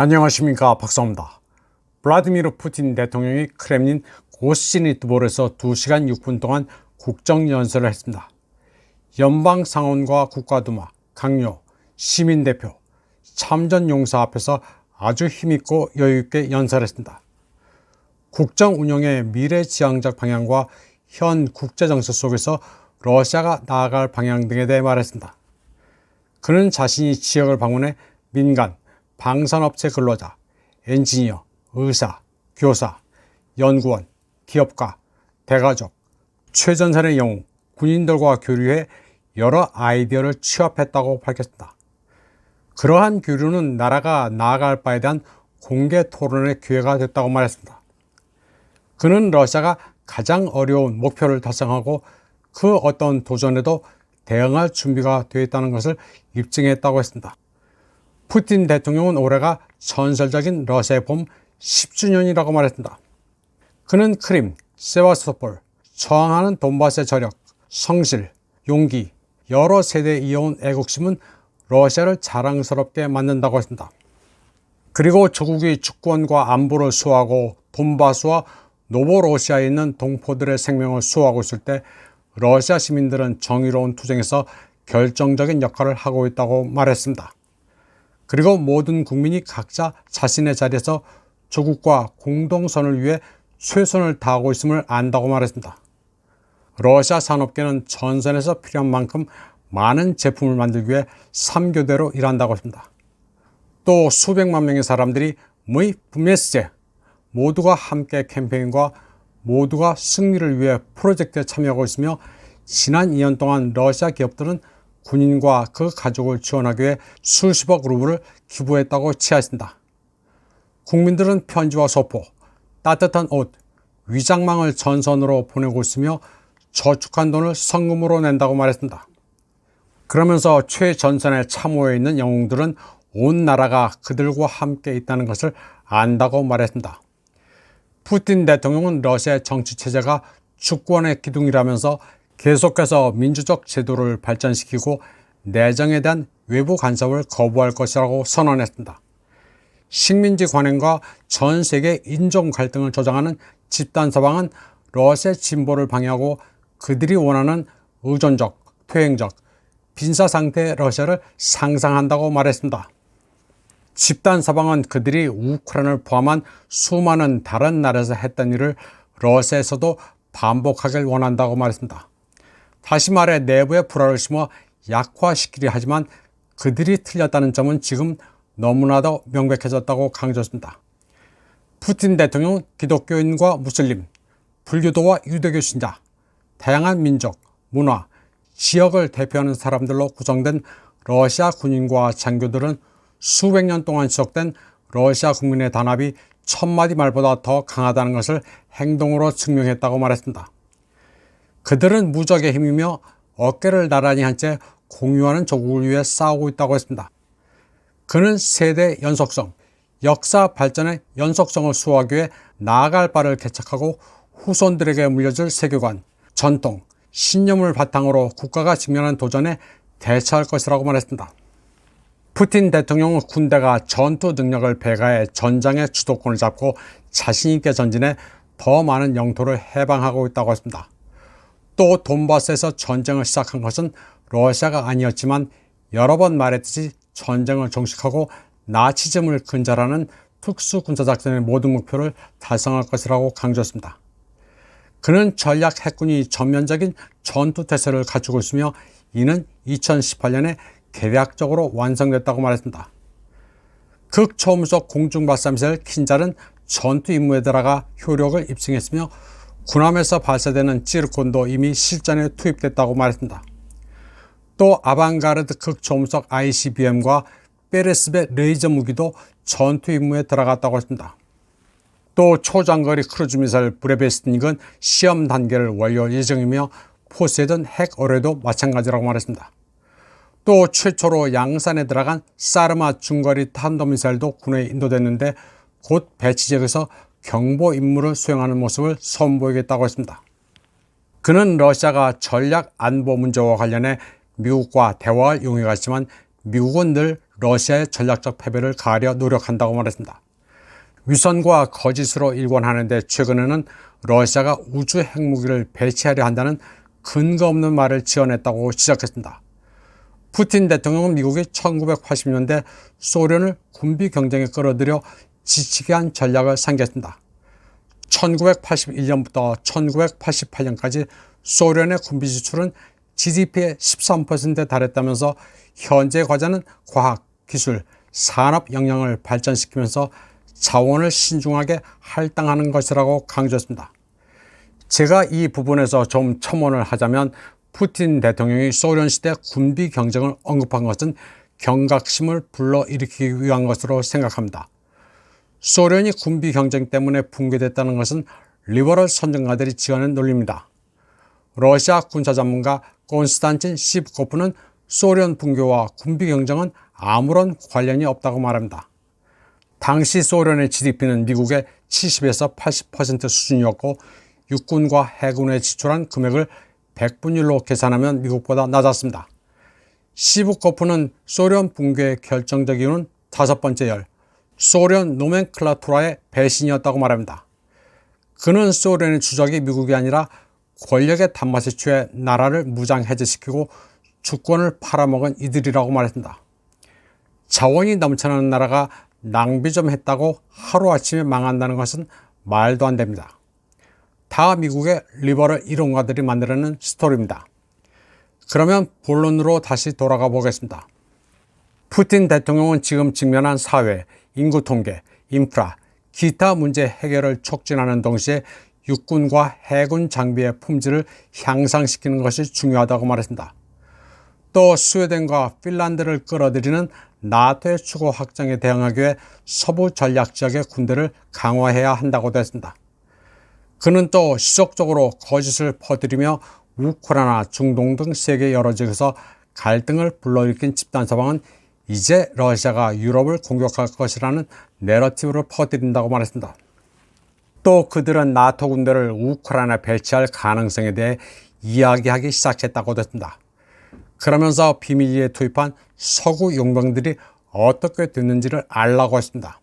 안녕하십니까 박사입니다. 블라디미르 푸틴 대통령이 크렘린 고시니트볼에서 2시간 6분 동안 국정연설을 했습니다. 연방 상원과 국가두마, 강요, 시민대표, 참전용사 앞에서 아주 힘있고 여유있게 연설했습니다. 국정 운영의 미래지향적 방향과 현 국제정세 속에서 러시아가 나아갈 방향 등에 대해 말했습니다. 그는 자신이 지역을 방문해 민간, 방산업체 근로자, 엔지니어, 의사, 교사, 연구원, 기업가, 대가족, 최전선의 영웅, 군인들과 교류해 여러 아이디어를 취합했다고 밝혔습니다. 그러한 교류는 나라가 나아갈 바에 대한 공개 토론의 기회가 됐다고 말했습니다. 그는 러시아가 가장 어려운 목표를 달성하고 그 어떤 도전에도 대응할 준비가 되어 있다는 것을 입증했다고 했습니다. 푸틴 대통령은 올해가 전설적인 러시아의 봄 10주년이라고 말했습니다. 그는 크림, 세바스토폴, 저항하는 돈바스의 저력, 성실, 용기, 여러 세대 이어온 애국심은 러시아를 자랑스럽게 만든다고 했습니다. 그리고 조국이 주권과 안보를 수호하고 돈바스와 노보로시아에 있는 동포들의 생명을 수호하고 있을 때 러시아 시민들은 정의로운 투쟁에서 결정적인 역할을 하고 있다고 말했습니다. 그리고 모든 국민이 각자 자신의 자리에서 조국과 공동선을 위해 최선을 다하고 있음을 안다고 말했습니다. 러시아 산업계는 전선에서 필요한 만큼 많은 제품을 만들기 위해 3교대로 일한다고 했습니다. 또 수백만 명의 사람들이 무이 부메스제 모두가 함께 캠페인과 모두가 승리를 위해 프로젝트에 참여하고 있으며 지난 2년 동안 러시아 기업들은 군인과 그 가족을 지원하기 위해 수십억 루블을 기부했다고 치하했습니다. 국민들은 편지와 소포, 따뜻한 옷, 위장망을 전선으로 보내고 있으며 저축한 돈을 성금으로 낸다고 말했습니다. 그러면서 최전선에 참호해 있는 영웅들은 온 나라가 그들과 함께 있다는 것을 안다고 말했습니다. 푸틴 대통령은 러시아의 정치 체제가 주권의 기둥이라면서 계속해서 민주적 제도를 발전시키고 내정에 대한 외부 간섭을 거부할 것이라고 선언했습니다. 식민지 관행과 전 세계 인종 갈등을 조장하는 집단 서방은 러시아 진보를 방해하고 그들이 원하는 의존적, 퇴행적, 빈사 상태의 러시아를 상상한다고 말했습니다. 집단 서방은 그들이 우크라이나를 포함한 수많은 다른 나라에서 했던 일을 러시아에서도 반복하길 원한다고 말했습니다. 다시 말해 내부의 불화를 심어 약화시키려 하지만 그들이 틀렸다는 점은 지금 너무나도 명백해졌다고 강조했습니다. 푸틴 대통령은 기독교인과 무슬림, 불교도와 유대교 신자, 다양한 민족, 문화, 지역을 대표하는 사람들로 구성된 러시아 군인과 장교들은 수백 년 동안 지속된 러시아 국민의 단합이 천마디 말보다 더 강하다는 것을 행동으로 증명했다고 말했습니다. 그들은 무적의 힘이며 어깨를 나란히 한 채 공유하는 조국을 위해 싸우고 있다고 했습니다. 그는 세대 연속성, 역사 발전의 연속성을 수호하기 위해 나아갈 바를 개척하고 후손들에게 물려줄 세계관, 전통, 신념을 바탕으로 국가가 직면한 도전에 대처할 것이라고 말했습니다. 푸틴 대통령은 군대가 전투 능력을 배가해 전장의 주도권을 잡고 자신있게 전진해 더 많은 영토를 해방하고 있다고 했습니다. 또 돈바스에서 전쟁을 시작한 것은 러시아가 아니었지만 여러 번 말했듯이 전쟁을 종식하고 나치즘을 근절하는 특수군사작전의 모든 목표를 달성할 것이라고 강조했습니다. 그는 전략 핵군이 전면적인 전투 태세를 갖추고 있으며 이는 2018년에 계략적으로 완성됐다고 말했습니다. 극초음속 공중발사미사일 킨잘은 전투 임무에 들어가 효력을 입증했으며 군함에서 발사되는 찌르콘도 이미 실전에 투입됐다고 말했습니다. 또 아방가르드 극초음속 ICBM과 베레스베 레이저 무기도 전투 임무에 들어갔다고 했습니다. 또 초장거리 크루즈 미사일 브레베스트닉은 시험 단계를 완료 예정이며 포세든 핵 어뢰도 마찬가지라고 말했습니다. 또 최초로 양산에 들어간 사르마 중거리 탄도미사일도 군에 인도됐는데 곧 배치 지역에서 경보 임무를 수행하는 모습을 선보이겠다고 했습니다. 그는 러시아가 전략 안보 문제와 관련해 미국과 대화를 용해갔지만 미국은 늘 러시아의 전략적 패배를 가하려 노력한다고 말했습니다. 위선과 거짓으로 일관하는데 최근에는 러시아가 우주 핵무기를 배치하려 한다는 근거 없는 말을 지어냈다고 지적했습니다. 푸틴 대통령은 미국이 1980년대 소련을 군비 경쟁에 끌어들여 지치게 한 전략을 상기했습니다. 1981년부터 1988년까지 소련의 군비 지출은 GDP의 13%에 달했다면서 현재 과제는 과학, 기술, 산업 역량을 발전시키면서 자원을 신중하게 할당하는 것이라고 강조했습니다. 제가 이 부분에서 좀 첨언을 하자면 푸틴 대통령이 소련 시대 군비 경쟁을 언급한 것은 경각심을 불러일으키기 위한 것으로 생각합니다. 소련이 군비 경쟁 때문에 붕괴됐다는 것은 리버럴 선정가들이 지어낸 논리입니다. 러시아 군사 전문가 콘스탄틴 시브코프는 소련 붕괴와 군비 경쟁은 아무런 관련이 없다고 말합니다. 당시 소련의 GDP는 미국의 70에서 80% 수준이었고 육군과 해군에 지출한 금액을 100분율로 계산하면 미국보다 낮았습니다. 시브코프는 소련 붕괴의 결정적 이유는 다섯 번째 열, 소련 노멘클라투라의 배신이었다고 말합니다. 그는 소련의 주적이 미국이 아니라 권력의 단맛에 취해 나라를 무장해제시키고 주권을 팔아먹은 이들이라고 말했습니다. 자원이 넘쳐나는 나라가 낭비 좀 했다고 하루아침에 망한다는 것은 말도 안 됩니다. 다 미국의 리버럴 이론가들이 만들어낸 스토리입니다. 그러면 본론으로 다시 돌아가 보겠습니다. 푸틴 대통령은 지금 직면한 사회, 인구 통계, 인프라, 기타 문제 해결을 촉진하는 동시에 육군과 해군 장비의 품질을 향상시키는 것이 중요하다고 말했습니다. 또 스웨덴과 핀란드를 끌어들이는 나토의 추구 확장에 대응하기 위해 서부 전략 지역의 군대를 강화해야 한다고도 했습니다. 그는 또 시적적으로 거짓을 퍼뜨리며 우크라이나, 중동 등 세계 여러 지역에서 갈등을 불러일으킨 집단 서방은 이제 러시아가 유럽을 공격할 것이라는 내러티브를 퍼뜨린다고 말했습니다. 또 그들은 나토 군대를 우크라이나에 배치할 가능성에 대해 이야기하기 시작했다고도 했습니다. 그러면서 비밀리에 투입한 서구 용병들이 어떻게 됐는지를 알라고 했습니다.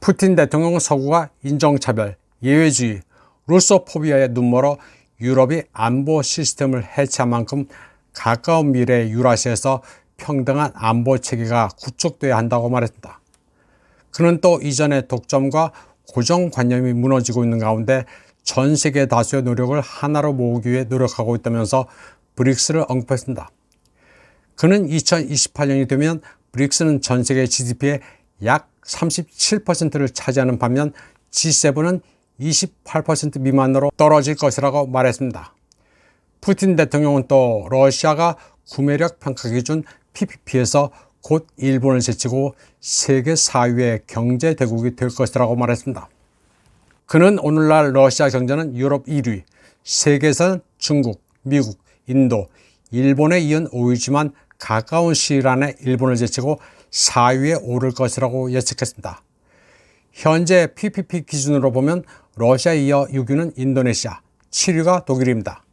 푸틴 대통령은 서구가 인종차별, 예외주의, 루소포비아에 눈멀어 유럽이 안보 시스템을 해체한 만큼 가까운 미래 유라시아에서 평등한 안보 체계가 구축돼야 한다고 말했습니다. 그는 또 이전의 독점과 고정관념이 무너지고 있는 가운데 전 세계 다수의 노력을 하나로 모으기 위해 노력하고 있다면서 브릭스를 언급했습니다. 그는 2028년이 되면 브릭스는 전 세계 GDP의 약 37%를 차지하는 반면 G7은 28% 미만으로 떨어질 것이라고 말했습니다. 푸틴 대통령은 또 러시아가 구매력 평가 기준 PPP에서 곧 일본을 제치고 세계 4위의 경제 대국이 될 것이라고 말했습니다. 그는 오늘날 러시아 경제는 유럽 1위, 세계에서는 중국, 미국, 인도, 일본에 이은 5위지만 가까운 시일 안에 일본을 제치고 4위에 오를 것이라고 예측했습니다. 현재 PPP 기준으로 보면 러시아에 이어 6위는 인도네시아, 7위가 독일입니다.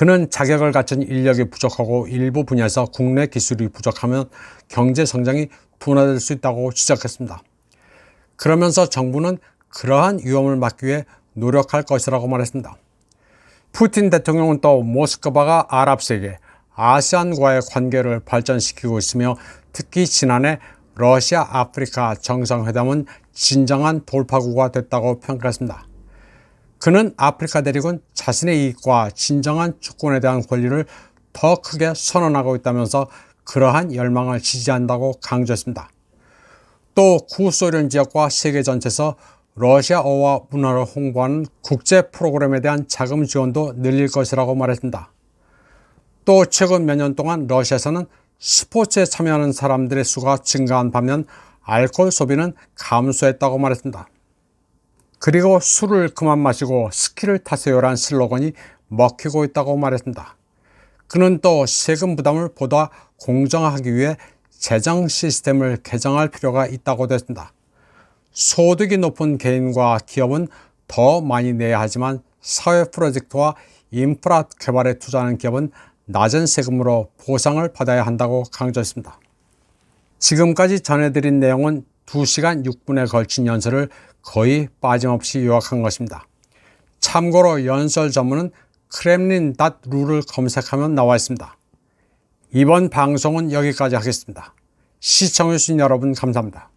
그는 자격을 갖춘 인력이 부족하고 일부 분야에서 국내 기술이 부족하면 경제 성장이 둔화될 수 있다고 지적했습니다. 그러면서 정부는 그러한 위험을 막기 위해 노력할 것이라고 말했습니다. 푸틴 대통령은 또 모스크바가 아랍 세계, 아시안과의 관계를 발전시키고 있으며 특히 지난해 러시아 아프리카 정상회담은 진정한 돌파구가 됐다고 평가했습니다. 그는 아프리카 대륙은 자신의 이익과 진정한 주권에 대한 권리를 더 크게 선언하고 있다면서 그러한 열망을 지지한다고 강조했습니다. 또 구소련 지역과 세계 전체에서 러시아어와 문화를 홍보하는 국제 프로그램에 대한 자금 지원도 늘릴 것이라고 말했습니다. 또 최근 몇 년 동안 러시아에서는 스포츠에 참여하는 사람들의 수가 증가한 반면 알코올 소비는 감소했다고 말했습니다. 그리고 술을 그만 마시고 스키를 타세요란 슬로건이 먹히고 있다고 말했습니다. 그는 또 세금 부담을 보다 공정하기 위해 재정 시스템을 개정할 필요가 있다고도 했습니다. 소득이 높은 개인과 기업은 더 많이 내야 하지만 사회 프로젝트와 인프라 개발에 투자하는 기업은 낮은 세금으로 보상을 받아야 한다고 강조했습니다. 지금까지 전해드린 내용은 2시간 6분에 걸친 연설을 거의 빠짐없이 요약한 것입니다. 참고로 연설 전문은 크렘린.룰을 검색하면 나와 있습니다. 이번 방송은 여기까지 하겠습니다. 시청해주신 여러분 감사합니다.